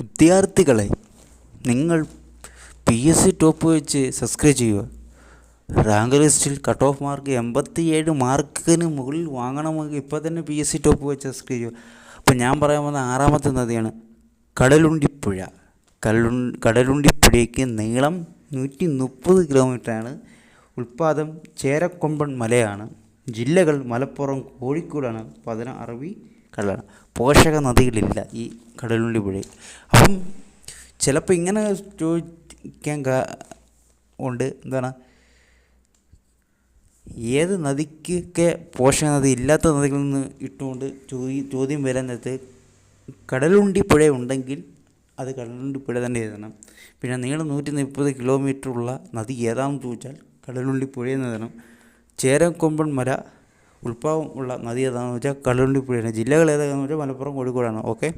വിദ്യാർത്ഥികളെ നിങ്ങൾ P S C top വെച്ച് സബ്സ്ക്രൈബ് ചെയ്യുക. റാങ്ക് ലിസ്റ്റിൽ കട്ട് ഓഫ് മാർക്ക് എൺപത്തിയേഴ് മാർക്കിന് മുകളിൽ വാങ്ങണമെങ്കിൽ ഇപ്പോൾ തന്നെ പി എസ് സി ടോപ്പ് വെച്ച് സബ്സ്ക്രൈബ് ചെയ്യുക. അപ്പോൾ ഞാൻ പറയാൻ വന്ന ആറാമത്തെ നദിയാണ് കടലുണ്ടിപ്പുഴ. കടലു കടലുണ്ടിപ്പുഴയ്ക്ക് നീളം നൂറ്റി മുപ്പത് കിലോമീറ്ററാണ്. ഉൽപ്പാദം ചേരക്കൊമ്പൻ മലയാണ്. ജില്ലകൾ മലപ്പുറം കോഴിക്കോടാണ്. പതിന അറബി കടലാണ് പോഷക നദികളില്ല ഈ കടലുണ്ടി പുഴയിൽ. അപ്പം ചിലപ്പോൾ ഇങ്ങനെ ചോദിക്കാൻ കാ ഉണ്ട്. എന്താണ്? ഏത് നദിക്കൊക്കെ പോഷക നദി ഇല്ലാത്ത നദികളിൽ നിന്ന് ഇട്ടുകൊണ്ട് ചോദി ചോദ്യം വരാൻ നേരത്ത് കടലുണ്ടി പുഴ ഉണ്ടെങ്കിൽ അത് കടലുണ്ടി പുഴ തന്നെ എഴുതണം. പിന്നെ നീളം നൂറ്റി മുപ്പത് കിലോമീറ്റർ ഉള്ള നദി ഏതാണെന്ന് ചോദിച്ചാൽ കടലുണ്ടി പുഴയെന്ന് എഴുതണം. ചേരക്കൊമ്പൻ മല ഉൾപ്പാവം ഉള്ള നദി ഏതാണെന്ന് വെച്ചാൽ കടലുണ്ടി പുഴയാണ് ജില്ലകൾ ഏതാണെന്ന് വെച്ചാൽ മലപ്പുറം കോഴിക്കോടാണ്. ഓക്കെ?